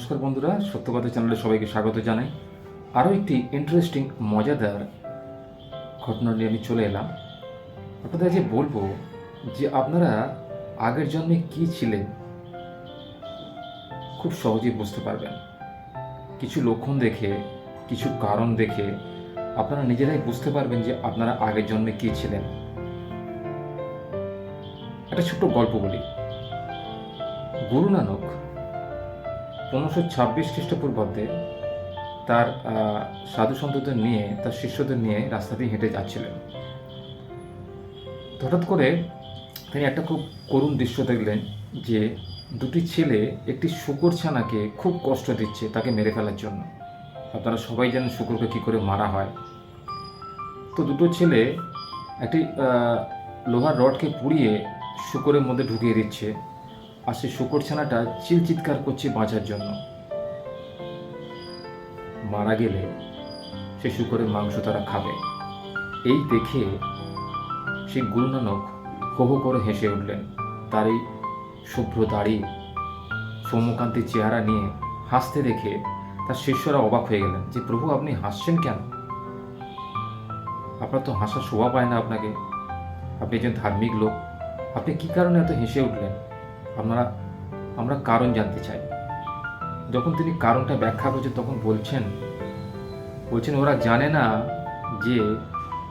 নমস্কার বন্ধুরা, সত্যকথা চ্যানেলে সবাইকে স্বাগত জানাই। আরও একটি ইন্টারেস্টিং মজাদার ঘটনা নিয়ে আমি চলে এলাম। আপনাদের যে বলব যে আপনারা আগের জন্মে কি ছিলেন, খুব সহজেই বুঝতে পারবেন। কিছু লক্ষণ দেখে, কিছু কারণ দেখে আপনারা নিজেরাই বুঝতে পারবেন যে আপনারা আগের জন্মে কি ছিলেন। একটা ছোট্ট গল্প বলি। গুরু নানক পনেরোশো ছাব্বিশ খ্রিস্টপূর্বাব্দে তার সাধু সন্তদের নিয়ে, তার শিষ্যদের নিয়ে রাস্তা দিয়ে হেঁটে যাচ্ছিলেন। হঠাৎ করে তিনি একটা খুব করুণ দৃশ্য দেখলেন যে দুটি ছেলে একটি শুকর ছানাকে খুব কষ্ট দিচ্ছে তাকে মেরে ফেলার জন্য। আপনারা সবাই জানেন শুকরকে কী করে মারা হয়। তো দুটো ছেলে একটি লোহার রডকে পুড়িয়ে শুকরের মধ্যে ঢুকিয়ে দিচ্ছে। আর সেই শুকর ছানাটা চিল চিৎকার করছে বাঁচার জন্য। মারা গেলে সে শুকরের মাংস তারা খাবে। এই দেখে সেই গুরু নানক হো করে হেসে উঠলেন। তার এই শুভ্র দাড়ি সৌম্যকান্তির চেহারা নিয়ে হাসতে দেখে তার শিষ্যরা অবাক হয়ে গেলেন যে, প্রভু, আপনি হাসছেন কেন? আপনার তো হাসা শোভা পায় না আপনাকে। আপনি একজন ধার্মিক লোক। আপনি কি কারণে এত হেসে উঠলেন? আমরা আমরা কারণ জানতে চাই। যখন তিনি কারণটা ব্যাখ্যা করছেন, তখন বলছেন বলছেন, ওরা জানে না যে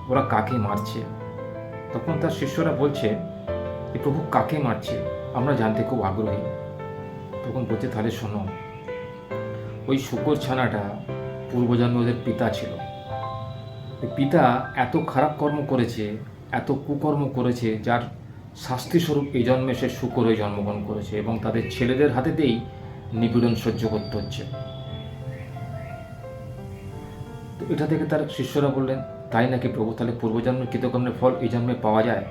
ওরা কাকে মারছে। তখন তার শিষ্যরা বলছে যে প্রভু কাকে মারছে? আমরা জানতে খুব আগ্রহী। তখন বলছে, তাহলে শোনো, ওই শুকর ছানাটা পূর্বজন্মে ওদের পিতা ছিল। পিতা এত খারাপ কর্ম করেছে, এত কুকর্ম করেছে, যার শাস্তিস্বরূপ এই জন্মে সে শুকর জন্মগ্রহণ করেছে এবং তাদের ছেলেদের হাতেতেই নিপীড়ন সহ্য করতে হচ্ছে। তো এটা থেকে তার শিষ্যরা বললেন, তাই নাকি প্রভু? তাহলে পূর্বজন্মের কৃতকর্মের ফল এই জন্মে পাওয়া যায়?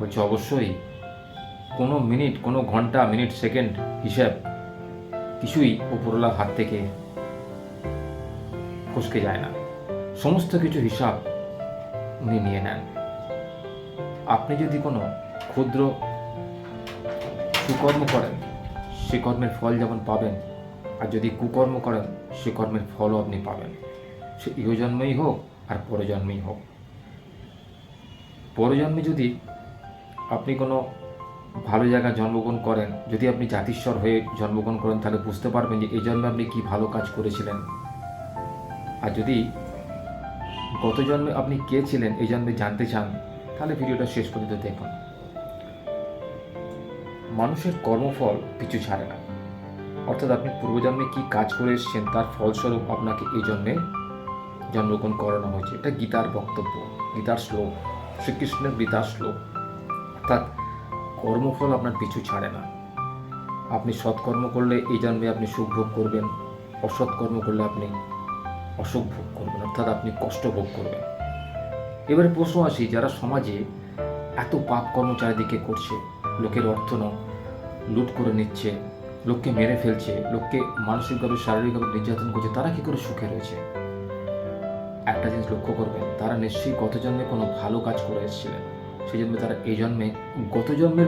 বলছে, অবশ্যই। কোনো মিনিট, কোনো ঘণ্টা, মিনিট, সেকেন্ড হিসাব কিছুই উপরওয়ালার হাত থেকে ফসকে যায় না। সমস্ত কিছু হিসাব উনি নিয়ে নেন। আপনি যদি কোনো ক্ষুদ্র সুকর্ম করেন, সে কর্মের ফল যেমন পাবেন, আর যদি কুকর্ম করেন, সে কর্মের ফলও আপনি পাবেন। সে ইহজন্মেই হোক আর পরজন্মেই হোক। পরজন্মে যদি আপনি কোনো ভালো জায়গায় জন্মগ্রহণ করেন, যদি আপনি জাতিস্বর হয়ে জন্মগ্রহণ করেন, তাহলে বুঝতে পারবেন যে এই জন্মে আপনি কি ভালো কাজ করেছিলেন। আর যদি গত জন্মে আপনি কে ছিলেন, এই জন্মে জানতে চান, তাহলে ভিডিওটা শেষ পর্যন্ত দেখুন। মানুষের কর্মফল পিছু ছাড়ে না। অর্থাৎ আপনি পূর্বজন্মে কি কাজ করে এসেছেন তার ফলস্বরূপ আপনাকে এই জন্যে জন্মগ্রহণ করানো হয়েছে। এটা গীতার বক্তব্য, গীতার শ্লোক, শ্রীকৃষ্ণের গীতার শ্লোক। অর্থাৎ কর্মফল আপনার পিছু ছাড়ে না। আপনি সৎকর্ম করলে এই জন্মে আপনি সুখ ভোগ করবেন, অসৎ কর্ম করলে আপনি অসুখ ভোগ করবেন, অর্থাৎ আপনি কষ্ট ভোগ করবেন। এবারে প্রশ্ন আসি, যারা সমাজে এত পাপ কর্ম চারিদিকে করছে লোকের অর্থ লুট করে নিচ্ছে, লোককে মেরে ফেলছে, লোককে মানসিকভাবে, শারীরিকভাবে নির্যাতন করছে, তারা কি করে সুখে রয়েছে? একটা জিনিস লক্ষ্য করবেন, তারা নিশ্চয়ই গত জন্মে কোনো ভালো কাজ করে এসেছিলেন। সেই জন্মে তারা এই জন্মে, গত জন্মের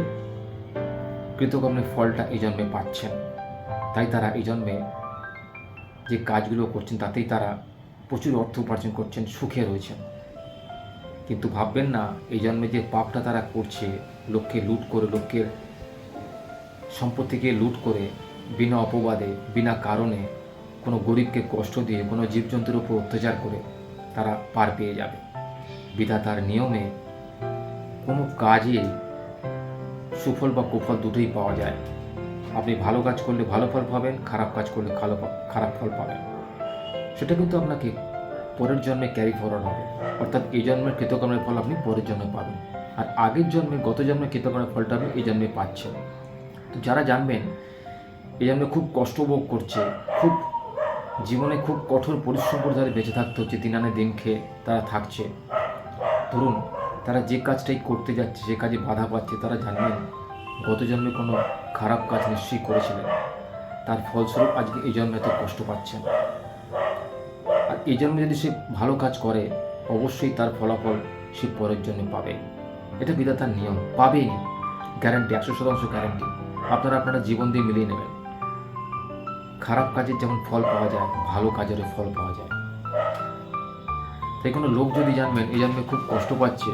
কৃতকর্মের ফলটা এই জন্মে পাচ্ছেন। তাই তারা এই জন্মে যে কাজগুলো করছেন, তাতেই তারা প্রচুর অর্থ উপার্জন করছেন, সুখে রয়েছেন। কিন্তু ভাববেন না, এই জন্মে যে পাপটা তারা করছে, লোককে লুট করে, লোকের সম্পত্তিকে লুট করে, বিনা অপবাদে, বিনা কারণে কোনো গরিবকে কষ্ট দিয়ে, কোনো জীবজন্তুর উপর অত্যাচার করে তারা পার পেয়ে যাবে। বিধাতার নিয়মে কোনো কাজে সুফল বা কুফল দুটোই পাওয়া যায়। আপনি ভালো কাজ করলে ভালো ফল পাবেন, খারাপ কাজ করলে ভালো খারাপ ফল পাবেন। সেটা কিন্তু আপনাকে পরের জন্মে ক্যারি ফরওয়ার্ড হবে। অর্থাৎ এই জন্মের কৃতকর্মের ফল আপনি পরের জন্মে পাবেন। আর আগের জন্মে, গত জন্মের কৃতকর্মের ফলটা আপনি এই জন্মে পাচ্ছেন। তো যারা জানবেন, এই জন্মে খুব কষ্ট ভোগ করছে, খুব জীবনে খুব কঠোর পরিশ্রম করে তাদের বেঁচে থাকতে হচ্ছে দিন আনে দিন খেয়ে তারা থাকছে। ধরুন, তারা যে কাজটাই করতে যাচ্ছে, যে কাজে বাধা পাচ্ছে, তারা জানবেন, গত জন্মে কোনো খারাপ কাজ নিশ্চয়ই করেছিলেন। তার ফলস্বরূপ আজকে এই জন্মে এত কষ্ট পাচ্ছেন। এই জন্মে যদি সে ভালো কাজ করে, অবশ্যই তার ফলাফল সে পরের জন্য পাবে। এটা বিধাতার নিয়ম। পাবেই। গ্যারান্টি, একশো শতাংশ গ্যারান্টি। আপনারা আপনারা জীবন দিয়ে মিলিয়ে নেবেন। খারাপ কাজের যেমন ফল পাওয়া যায়, ভালো কাজেরও ফল পাওয়া যায়। তাই কোনো লোক যদি জানবেন, এই জন্মে খুব কষ্ট পাচ্ছে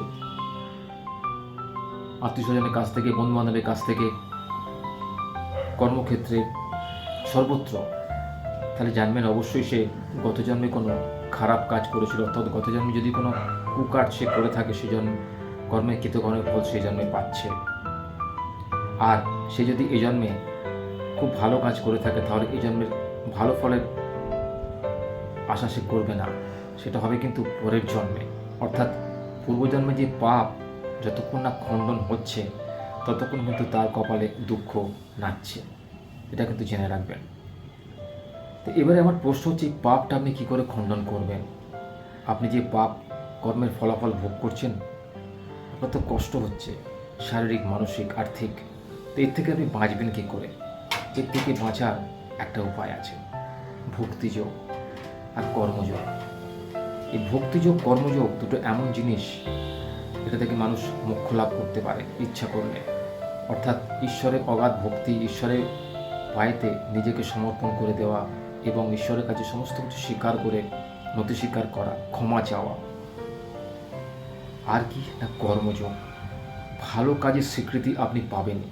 আত্মীয় স্বজনের কাছ থেকে বন্ধু বান্ধবের কাছ থেকে, কর্মক্ষেত্রে সর্বত্র তাহলে জানবেন অবশ্যই সে গত জন্মে কোনো খারাপ কাজ করেছিল, অর্থাৎ গত জন্মে যদি কোনো কুকাজ সে করে থাকে, সে সেজন্য কর্মে কৃতকর্মের ফল সেই জন্মে পাচ্ছে। আর সে যদি এই জন্মে খুব ভালো কাজ করে থাকে, তাহলে এই জন্মের ভালো ফলের আশা সে করবে না। সেটা হবে কিন্তু পরের জন্মে। অর্থাৎ পূর্বজন্মে যে পাপ যতক্ষণ না খণ্ডন হচ্ছে, ততক্ষণ কিন্তু তার কপালে দুঃখ নাচছে। এটা কিন্তু জেনে রাখবেন। তো এবারে আমার প্রশ্ন হচ্ছে, এই পাপটা আপনি কী করে খণ্ডন করবেন? আপনি যে পাপ কর্মের ফলাফল ভোগ করছেন, আপনার তো কষ্ট হচ্ছে, শারীরিক, মানসিক, আর্থিক, তো এর থেকে আপনি বাঁচবেন কী করে? এর থেকে বাঁচার একটা উপায় আছে, ভক্তিযোগ আর কর্মযোগ। এই ভক্তিযোগ, কর্মযোগ দুটো এমন জিনিস এটা থেকে মানুষ মোক্ষ লাভ করতে পারে, ইচ্ছা করলে। অর্থাৎ ঈশ্বরের অগাধ ভক্তি, ঈশ্বরের পায়েতে নিজেকে সমর্পণ করে দেওয়া এবং ঈশ্বরের কাছে সমস্ত কিছু স্বীকার করে নথি স্বীকার করা, ক্ষমা চাওয়া। আর কি না কর্মযোগ ভালো কাজের স্বীকৃতি আপনি পাবেনই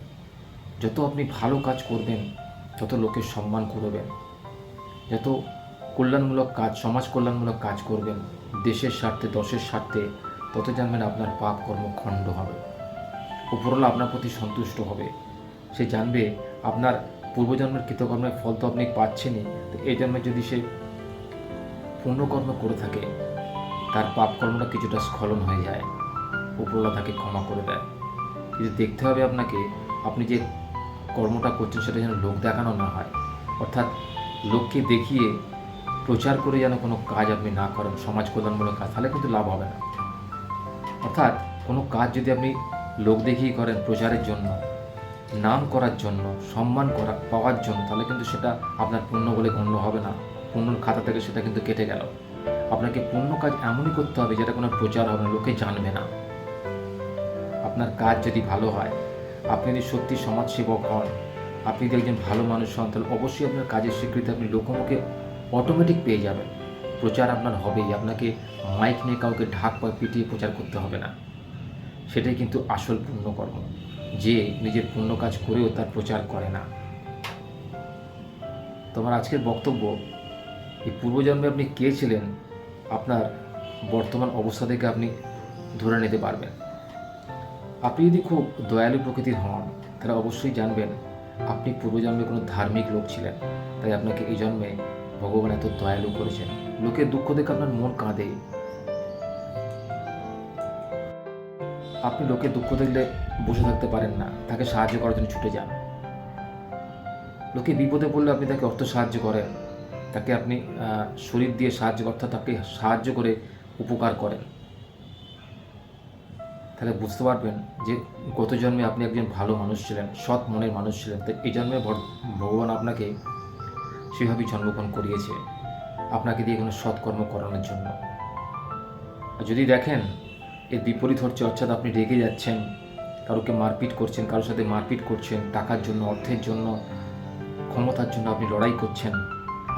যত আপনি ভালো কাজ করবেন যত লোকের সম্মান করবেন যত কল্যাণমূলক কাজ, সমাজ কল্যাণমূলক কাজ করবেন, দেশের স্বার্থে, দশের স্বার্থে, তত জানবেন আপনার পাপ কর্ম খণ্ড হবে। উপরওয়ালা আপনার প্রতি সন্তুষ্ট হবে। সে জানবে আপনার পূর্বজন্মের কৃতকর্মের ফল তো আপনি পাচ্ছেনই, তো এই জন্মে যদি সে পুণ্যকর্ম করে থাকে, তার পাপ কর্মটা কিছুটা স্খলন হয়ে যায়, উপরওয়ালা তাকে ক্ষমা করে দেয়। কিন্তু দেখতে হবে আপনাকে, আপনি যে কর্মটা করছেন সেটা যেন লোক দেখানো না হয়, অর্থাৎ লোককে দেখিয়ে প্রচার করে যেন কোনো কাজ আপনি না করেন, সমাজ কল্যাণমূলক কাজ, তাহলে কিন্তু লাভ হবে না। অর্থাৎ কোনো কাজ যদি আপনি লোক দেখিয়ে করেন প্রচারের জন্য নাম করার জন্য, সম্মান করা, পাওয়ার জন্য, তাহলে কিন্তু সেটা আপনার পুণ্য বলে গণ্য হবে না। পুণ্যর খাতা থেকে সেটা কিন্তু কেটে গেল। আপনাকে পুণ্য কাজ এমনই করতে হবে যেটা কোনো প্রচার হবে না, লোকে জানবে না। আপনার কাজ যদি ভালো হয়, আপনি যদি সত্যি সমাজসেবক হন, আপনি যদি একজন ভালো মানুষ হন, তাহলে অবশ্যই আপনার কাজের স্বীকৃতি আপনি লোকমুখে অটোমেটিক পেয়ে যাবেন। প্রচার আপনার হবেই, আপনাকে মাইক নিয়ে কাউকে ঢাক বা পিটিয়ে প্রচার করতে হবে না। সেটাই কিন্তু আসল পুণ্যকর্ম। যে নিজের পুণ্য কাজ করেও তার প্রচার করে না। তোমার আজকের বক্তব্য, এই পূর্বজন্মে আপনি কে ছিলেন, আপনার বর্তমান অবস্থা থেকে আপনি ধরে নিতে পারবেন। আপনি যদি খুব দয়ালু প্রকৃতির হন, তাহলে অবশ্যই জানবেন আপনি পূর্বজন্মে কোনো ধার্মিক লোক ছিলেন, তাই আপনাকে এই জন্মে ভগবান এত দয়ালু করেছেন। লোকের দুঃখ দেখে আপনার মন কাঁদে। আপনি লোকে দুঃখ দেখলে বসে থাকতে পারেন না, তাকে সাহায্য করার জন্য ছুটে যান। লোকে বিপদে পড়লে আপনি তাকে অর্থ সাহায্য করেন, তাকে আপনি শরীর দিয়ে সাহায্য, অর্থাৎ তাকে সাহায্য করে উপকার করেন। তাহলে বুঝতে পারবেন যে গত জন্মে আপনি একজন ভালো মানুষ ছিলেন, সৎ মনের মানুষ ছিলেন, তো এই জন্মে ভগবান আপনাকে সেভাবেই জন্মগ্রহণ করিয়েছে, আপনাকে দিয়ে কোনো সৎকর্ম করানোর জন্য। যদি দেখেন এর বিপরীত হচ্ছে, অর্থাৎ আপনি রেগে যাচ্ছেন, কারোকে মারপিট করছেন, কারোর সাথে মারপিট করছেন, টাকার জন্য, অর্থের জন্য, ক্ষমতার জন্য আপনি লড়াই করছেন,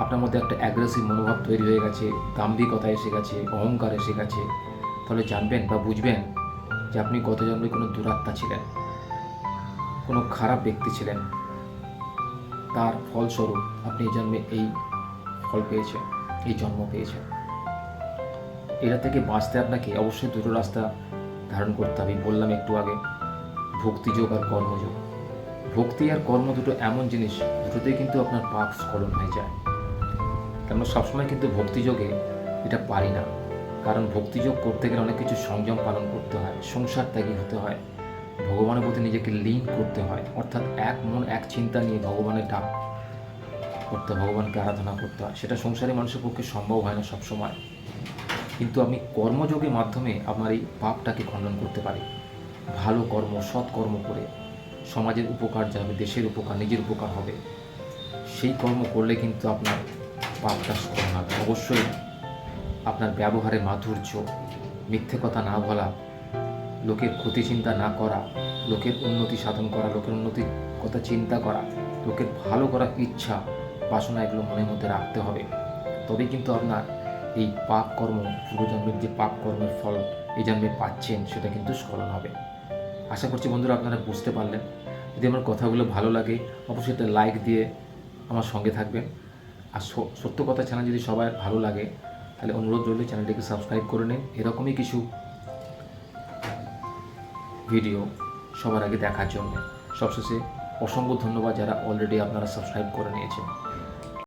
আপনার মধ্যে একটা অ্যাগ্রেসিভ মনোভাব তৈরি হয়ে গেছে, দাম্ভিকতা এসে গেছে, অহংকার এসে গেছে। তাহলে জানবেন বা বুঝবেন যে আপনি গত জন্মে কোনো দুরাত্মা ছিলেন, কোনো খারাপ ব্যক্তি ছিলেন। তার ফলস্বরূপ আপনি এই জন্মে এই ফল পেয়েছেন, এই জন্ম পেয়েছেন। এটা থেকে বাঁচতে আপনাকে অবশ্যই দুটো রাস্তা ধারণ করতে হবে। বললাম একটু আগে ভক্তিযোগ আর কর্মযোগ ভক্তি আর কর্ম দুটো এমন জিনিস, দুটোতেই কিন্তু আপনার পাপ স্খলন হয়ে যায়। কেননা সবসময় কিন্তু ভক্তিযোগে এটা পারি না। কারণ ভক্তিযোগ করতে গেলে অনেক কিছু সংযম পালন করতে হয়, সংসার ত্যাগী হতে হয়, ভগবানের প্রতি নিজেকে লীন করতে হয়। অর্থাৎ এক মন, এক চিন্তা নিয়ে ভগবানের ডাক করতে, ভগবানকে আরাধনা করতে হয়। সেটা সংসারী মানুষের পক্ষে সম্ভব হয় না সবসময়। কিন্তু আমি কর্মযোগের মাধ্যমে আমার এই পাপটাকে খণ্ডন করতে পারি। ভালো কর্ম, সৎ কর্ম করে সমাজের উপকার যাবে দেশের উপকার, নিজের উপকার হবে, সেই কর্ম করলে কিন্তু আপনার পাপটা স্মরণ হবে। অবশ্যই আপনার ব্যবহারে মাধুর্য, মিথ্যে কথা না বলা, লোকের ক্ষতি চিন্তা না করা, লোকের উন্নতি সাধন করা, লোকের উন্নতির কথা চিন্তা করা, লোকের ভালো করার ইচ্ছা, বাসনা এগুলো মনের মধ্যে রাখতে হবে। তবেই কিন্তু আপনার এই পাপ কর্ম পূর্বজন্মের যে পাপ কর্মের ফল এই জন্মে পাচ্ছেন, সেটা কিন্তু স্মরণ হবে। আশা করছি বন্ধুরা আপনারা বুঝতে পারলেন। যদি আমার কথাগুলো ভালো লাগে, অবশ্যই একটা লাইক দিয়ে আমার সঙ্গে থাকবেন। আর সত্য কথা চ্যানেল যদি সবার ভালো লাগে, তাহলে অনুরোধ রইল চ্যানেলটিকে সাবস্ক্রাইব করে নিন। এরকমই কিছু ভিডিও সবার আগে দেখার জন্য। সবশেষে অসংখ্য ধন্যবাদ যারা অলরেডি আপনারা সাবস্ক্রাইব করে নিয়েছেন।